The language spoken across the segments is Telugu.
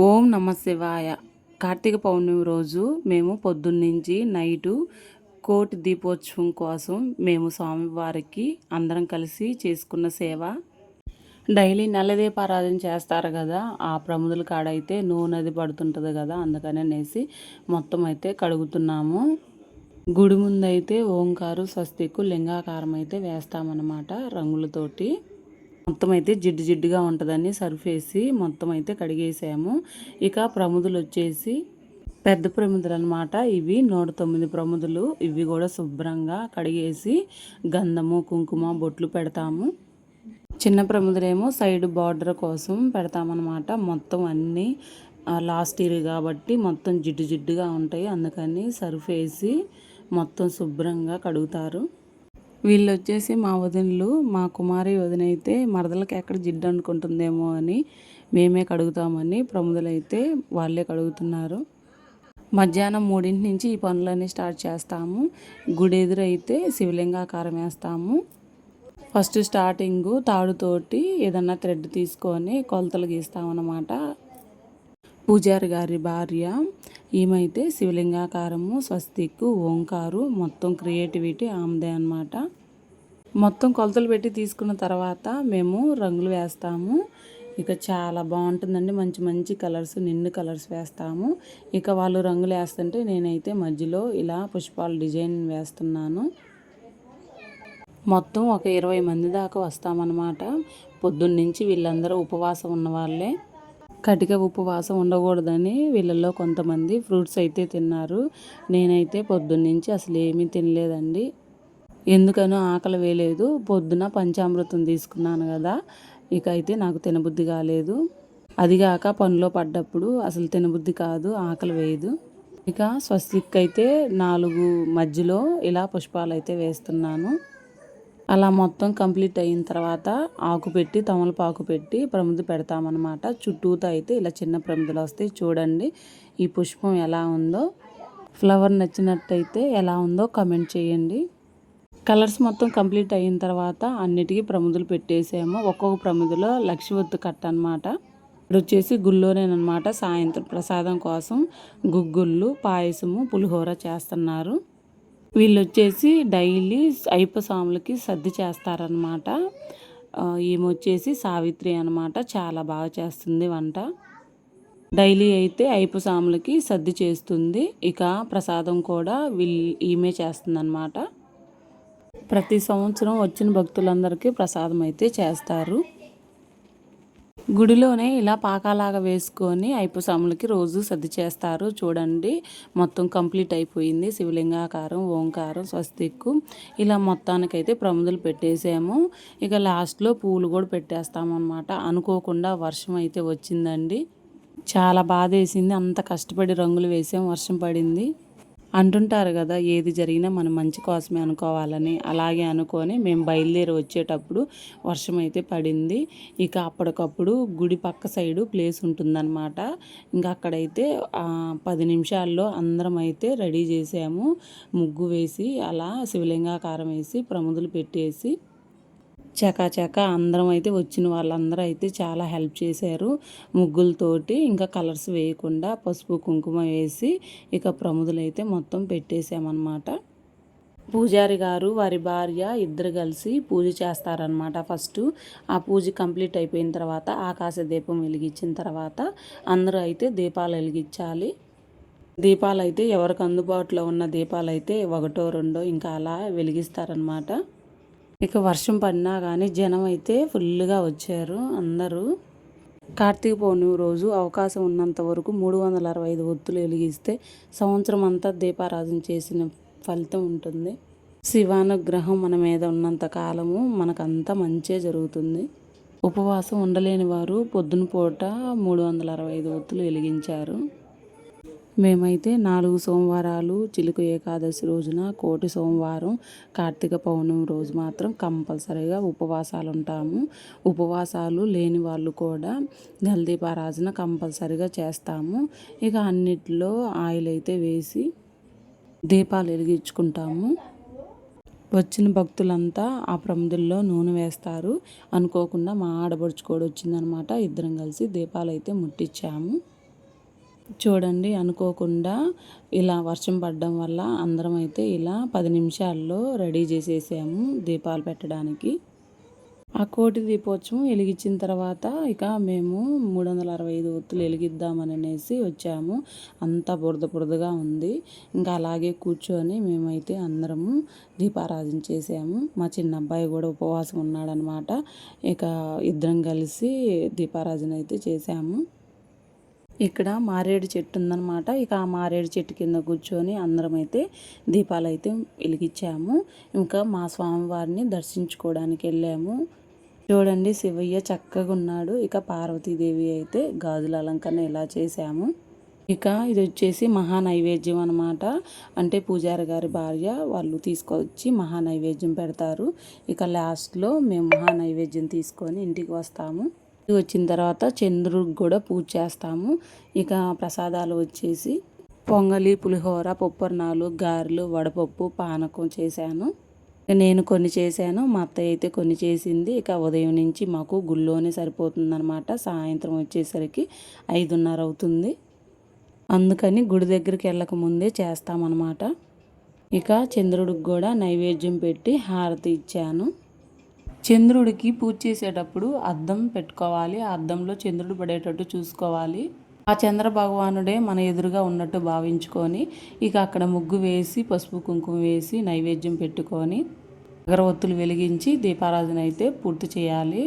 ఓం నమ శివాయ. కార్తీక పౌర్ణమి రోజు మేము పొద్దున్నుంచి నైటు కోటి దీపోత్సవం కోసం మేము స్వామివారికి అందరం కలిసి చేసుకున్న సేవ. డైలీ నల్లదీపారాధన చేస్తారు కదా ఆ ప్రముదుల కాడైతే నూనెది పడుతుంటుంది కదా అందుకని అనేసి మొత్తం అయితే కడుగుతున్నాము. గుడి ముందైతే ఓంకారు స్వస్తికు లింగాకారం అయితే వేస్తామన్నమాట రంగులతోటి. మొత్తం అయితే జిడ్డు జిడ్డుగా ఉంటుందని సర్ఫ్ వేసి మొత్తం అయితే కడిగేసాము. ఇక ప్రముదులు వచ్చేసి పెద్ద ప్రముదులు అనమాట ఇవి. నూట తొమ్మిది ప్రముదులు. ఇవి కూడా శుభ్రంగా కడిగేసి గంధము కుంకుమ బొట్లు పెడతాము. చిన్న ప్రముదులేమో సైడ్ బార్డర్ కోసం పెడతామన్నమాట మొత్తం అన్నీ లాస్ట్ ఇయర్ కాబట్టి మొత్తం జిడ్డు జిడ్డుగా ఉంటాయి. అందుకని సర్ఫ్ వేసి మొత్తం శుభ్రంగా కడుగుతారు. వీళ్ళు వచ్చేసి మా వదినలు మా కుమారి వదిన అయితే మరదలకి ఎక్కడ జిడ్డు అనుకుంటుందేమో అని మేమే కడుగుతామని ప్రముదలైతే వాళ్ళే కడుగుతున్నారు. మధ్యాహ్నం మూడింటి నుంచి ఈ పనులన్నీ స్టార్ట్ చేస్తాము. గుడి ఎదురైతే శివలింగాకారం వేస్తాము. ఫస్ట్ స్టార్టింగ్ తాడుతోటి ఏదన్నా థ్రెడ్ తీసుకొని కొలతలు గీస్తామన్నమాట. పూజారి గారి భార్య ఈమైతే శివలింగాకారము స్వస్తిక్కు ఓంకారు మొత్తం క్రియేటివిటీ ఆమెదే అనమాట మొత్తం కొలతలు పెట్టి తీసుకున్న తర్వాత మేము రంగులు వేస్తాము. ఇక చాలా బాగుంటుందండి. మంచి మంచి కలర్స్ నిండు కలర్స్ వేస్తాము. ఇక వాళ్ళు రంగులు వేస్తుంటే నేనైతే మధ్యలో ఇలా పుష్పాలు డిజైన్ వేస్తున్నాను. మొత్తం ఒక ఇరవై మంది దాకా వస్తామన్నమాట. పొద్దున్నుంచి వీళ్ళందరూ ఉపవాసం ఉన్నవాళ్ళే. కటిక ఉపవాసం ఉండకూడదని వీళ్ళల్లో కొంతమంది ఫ్రూట్స్ అయితే తిన్నారు. నేనైతే పొద్దున్నుంచి అసలు ఏమీ తినలేదండి. ఎందుకనో ఆకలి వేయలేదు. పొద్దున పంచామృతం తీసుకున్నాను కదా ఇక అయితే నాకు తినబుద్ధి కాలేదు. అదిగాక పనిలో పడ్డప్పుడు అసలు తినబుద్ధి కాదు ఆకలి వేయదు. ఇక స్వస్తిక్ అయితే నాలుగు మధ్యలో ఇలా పుష్పాలు అయితే వేస్తున్నాను. అలా మొత్తం కంప్లీట్ అయిన తర్వాత ఆకు పెట్టి తమలపాకు పెట్టి ప్రమిద పెడతామన్నమాట. చుట్టూతో అయితే ఇలా చిన్న ప్రమిదలు వస్తాయి. చూడండి ఈ పుష్పం ఎలా ఉందో. ఫ్లవర్ నచ్చినట్టయితే ఎలా ఉందో కమెంట్ చేయండి. కలర్స్ మొత్తం కంప్లీట్ అయిన తర్వాత అన్నిటికీ ప్రమిదులు పెట్టేసాము. ఒక్కొక్క ప్రమిదిలో లక్ష్మి ఒత్తు కట్ట అనమాట ఇప్పుడు వచ్చేసి గుళ్ళోనేనమాట సాయంత్రం ప్రసాదం కోసం గుగ్గుళ్ళు పాయసము పులిహోర చేస్తున్నారు. వీళ్ళు వచ్చేసి డైలీ అయ్యప్ప స్వాములకి సర్ది చేస్తారనమాట ఈమె వచ్చేసి సావిత్రి అనమాట చాలా బాగా చేస్తుంది వంట. డైలీ అయితే అయ్యప్ప స్వాములకి సర్ది చేస్తుంది. ఇక ప్రసాదం కూడా వీళ్ళు ఈమె చేస్తుందన్నమాట. ప్రతి సంవత్సరం వచ్చిన భక్తులందరికీ ప్రసాదం అయితే చేస్తారు. గుడిలోనే ఇలా పాకాలాగా వేసుకొని ఐపుసాములకి రోజు సర్ది చేస్తారు. చూడండి మొత్తం కంప్లీట్ అయిపోయింది. శివలింగాకారం ఓంకారం స్వస్తిక్కు ఇలా మొత్తానికైతే ప్రముదలు పెట్టేసాము. ఇక లాస్ట్లో పూలు కూడా పెట్టేస్తామన్నమాట. అనుకోకుండా వర్షం అయితే వచ్చిందండి. చాలా బాధ వేసింది అంత కష్టపడి రంగులు వేసాం. వర్షం పడింది. అంటుంటారు కదా ఏది జరిగినా మనం మంచి కోసమే అనుకోవాలని. అలాగే అనుకొని మేము బయలుదేరి వచ్చేటప్పుడు వర్షం అయితే పడింది. ఇక అప్పటికప్పుడు గుడి పక్క సైడు ప్లేస్ ఉంటుందన్నమాట. ఇంకా అక్కడైతే పది నిమిషాల్లో అందరం అయితే రెడీ చేసాము. ముగ్గు వేసి అలా శివలింగాకారం వేసి ప్రముదులు పెట్టేసి చకాచక అందరం అయితే వచ్చిన వాళ్ళందరూ అయితే చాలా హెల్ప్ చేశారు. ముగ్గులతోటి ఇంకా కలర్స్ వేయకుండా పసుపు కుంకుమ వేసి ఇక ప్రముదులు అయితే మొత్తం పెట్టేసామన్నమాట పూజారి గారు వారి భార్య ఇద్దరు కలిసి పూజ చేస్తారనమాట ఫస్ట్. ఆ పూజ కంప్లీట్ అయిపోయిన తర్వాత ఆకాశ దీపం వెలిగించిన తర్వాత అందరూ అయితే దీపాలు వెలిగించాలి. దీపాలు అయితే ఎవరికి అందుబాటులో ఉన్న దీపాలు అయితే ఒకటో రెండో ఇంకా అలా వెలిగిస్తారనమాట ఇక వర్షం పడినా కానీ జనం అయితే ఫుల్గా వచ్చారు అందరూ. కార్తీక పౌర్ణమి రోజు అవకాశం ఉన్నంత వరకు మూడు వందల అరవై ఐదు ఒత్తులు వెలిగిస్తే సంవత్సరం అంతా దీపారాధన చేసిన ఫలితం ఉంటుంది. శివానుగ్రహం మన మీద ఉన్నంత కాలము మనకంతా మంచే జరుగుతుంది. ఉపవాసం ఉండలేని వారు పొద్దున పూట మూడు వందల అరవై ఐదు ఒత్తులు వెలిగించారు. మేమైతే నాలుగు సోమవారాలు చిలుక ఏకాదశి రోజున కోటి సోమవారం కార్తీక పౌర్ణమి రోజు మాత్రం కంపల్సరీగా ఉపవాసాలు ఉంటాము ఉపవాసాలు లేని వాళ్ళు కూడా గల్దీపారాజన కంపల్సరీగా చేస్తాము. ఇక అన్నిటిలో ఆయిల్ అయితే వేసి దీపాలు వెలిగించుకుంటాము. వచ్చిన భక్తులంతా ఆ ప్రమిదల్లో నూనె వేస్తారు. అనుకోకుండా మా ఆడబడుచుకోడు వచ్చిందనమాట. ఇద్దరం కలిసి దీపాలు అయితే ముట్టించాము చూడండి అనుకోకుండా ఇలా వర్షం పడడం వల్ల అందరం అయితే ఇలా పది నిమిషాల్లో రెడీ చేసేసాము దీపాలు పెట్టడానికి. ఆ కోటి దీపోత్సవం వెలిగించిన తర్వాత ఇక మేము మూడు వందల అరవై ఐదు ఒత్తులు వెలిగిద్దామని అనేసి వచ్చాము. అంతా బురద బురదగా ఉంది. ఇంకా అలాగే కూర్చొని మేమైతే అందరము దీపారాధన చేసాము. మా చిన్న అబ్బాయి కూడా ఉపవాసం ఉన్నాడనమాట. ఇక ఇద్దరం కలిసి దీపారాధన అయితే చేసాము. ఇక్కడ మారేడు చెట్టు ఉందనమాట ఇక ఆ మారేడు చెట్టు కింద కూర్చొని అందరం అయితే దీపాలు అయితే వెలిగించాము. ఇంకా మా స్వామివారిని దర్శించుకోవడానికి వెళ్ళాము. చూడండి శివయ్య చక్కగా ఉన్నాడు ఇక పార్వతీదేవి అయితే గాజుల అలంకరణ ఇలా చేశాము. ఇక ఇది వచ్చేసి మహా నైవేద్యం అనమాట అంటే పూజారి గారి భార్య వాళ్ళు తీసుకొచ్చి మహా నైవేద్యం పెడతారు. ఇక లాస్ట్లో మేము మహా నైవేద్యం తీసుకొని ఇంటికి వస్తాము. వచ్చిన తర్వాత చంద్రుడికి కూడా పూజ చేస్తాము. ఇక ప్రసాదాలు వచ్చేసి పొంగలి పులిహోర పొప్పర్నాలు గారెలు వడపప్పు పానకం చేశాను. నేను కొన్ని చేశాను మా అత్తయ్య అయితే కొన్ని చేసింది. ఇక ఉదయం నుంచి మాకు గుళ్ళోనే సరిపోతుందనమాట సాయంత్రం వచ్చేసరికి ఐదున్నర అవుతుంది. అందుకని గుడి దగ్గరికి వెళ్ళక ముందే చేస్తామన్నమాట. ఇక చంద్రుడికి కూడా నైవేద్యం పెట్టి హారతి ఇచ్చాను. చంద్రుడికి పూజ చేసేటప్పుడు అద్దం పెట్టుకోవాలి. ఆ అద్దంలో చంద్రుడు పడేటట్టు చూసుకోవాలి. ఆ చంద్ర భగవానుడే మన ఎదురుగా ఉన్నట్టు భావించుకొని ఇక అక్కడ ముగ్గు వేసి పసుపు కుంకుమ వేసి నైవేద్యం పెట్టుకొని అగరవత్తులు వెలిగించి దీపారాధన అయితే పూర్తి చేయాలి.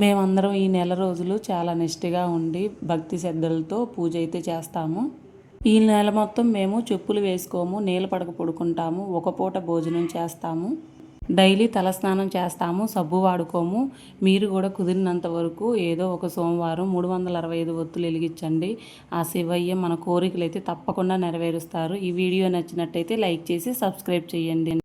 మేమందరం ఈ నెల రోజులు చాలా నిష్ఠగా ఉండి భక్తి శ్రద్ధలతో పూజ అయితే చేస్తాము. ఈ నెల మొత్తం మేము చెప్పులు వేసుకోము నీళ్ళ పడక పడుకుంటాము ఒక పూట భోజనం చేస్తాము. డైలీ తలస్నానం చేస్తాము సబ్బు వాడుకోము. మీరు కూడా కుదిరినంత వరకు ఏదో ఒక సోమవారం మూడు వందల అరవై ఐదు ఒత్తులు వెలిగించండి. ఆ శివయ్య మన కోరికలు అయితే తప్పకుండా నెరవేరుస్తారు. ఈ వీడియో నచ్చినట్టయితే లైక్ చేసి సబ్స్క్రైబ్ చేయండి.